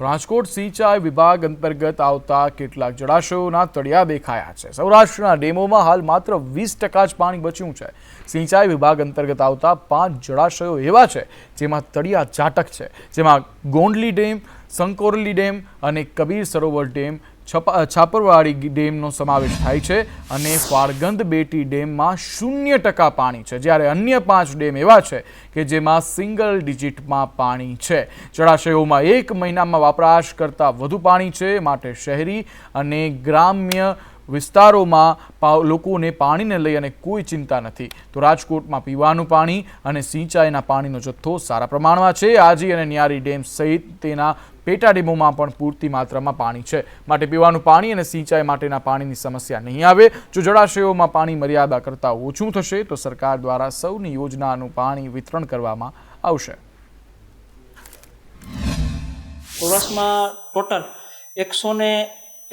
રાજકોટ સિંચાઈ વિભાગ અંતર્ગત આવતા કેટલાક જળાશયોના તળિયા દેખાયા છે. સૌરાષ્ટ્રના ડેમોમાં હાલ માત્ર વીસ ટકા જ પાણી બચ્યું છે. સિંચાઈ વિભાગ અંતર્ગત આવતા પાંચ જળાશયો એવા છે જેમાં તળિયા ચાટક છે. જેમાં ગોંડલી ડેમ, સંકોરલી ડેમ અને કબીર સરોવર ડેમ છાપરવાડી ડેમનો સમાવેશ થાય છે અને ફારગંદ બેટી ડેમમાં શૂન્ય ટકા પાણી છે. જ્યારે અન્ય પાંચ ડેમ એવા છે કે જેમાં સિંગલ ડિજિટમાં પાણી છે. જળાશયોમાં એક મહિનામાં વપરાશ કરતાં વધુ પાણી છે માટે શહેરી અને ગ્રામ્ય વિસ્તારોમાં લોકોને પાણીને લઈ અને કોઈ ચિંતા નથી. તો રાજકોટમાં પીવાનું પાણી અને સિંચાઈના પાણીનો જથ્થો સારા પ્રમાણમાં છે. આજી અને ન્યારી ડેમ સહિત તેના પેટા ડેમોમાં પણ પૂરતી માત્રામાં પાણી છે. માટે પીવાનું પાણી અને સિંચાઈ માટેના પાણીની સમસ્યા નહીં આવે. જો જળાશયોમાં પાણી મર્યાદા કરતાં ઓછું થશે, તો સરકાર દ્વારા સૌની યોજનાનું પાણી વિતરણ કરવામાં આવશે. સૌરાષ્ટ્રમાં ટોટલ એકસો ને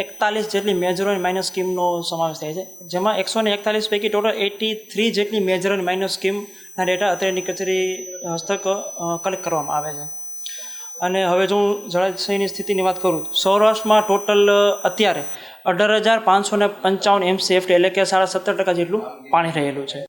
એકતાલીસ જેટલી મેજર અને માઇનર સ્કીમનો સમાવેશ થાય છે. જેમાં એકસો ને એકતાલીસ પૈકી ટોટલ એટી થ્રી જેટલી મેજર અને માઇનર સ્કીમના ડેટા અત્યારની કચેરી હસ્તક કલેક્ટ કરવામાં આવે છે. અને હવે જો હું જળાશયની સ્થિતિની વાત કરું, સૌરાષ્ટ્રમાં ટોટલ અત્યારે અઢાર હજાર પાંચસો ને પંચાવન એમસીએફટી એટલે કે સાડા સત્તર ટકા જેટલું પાણી રહેલું છે.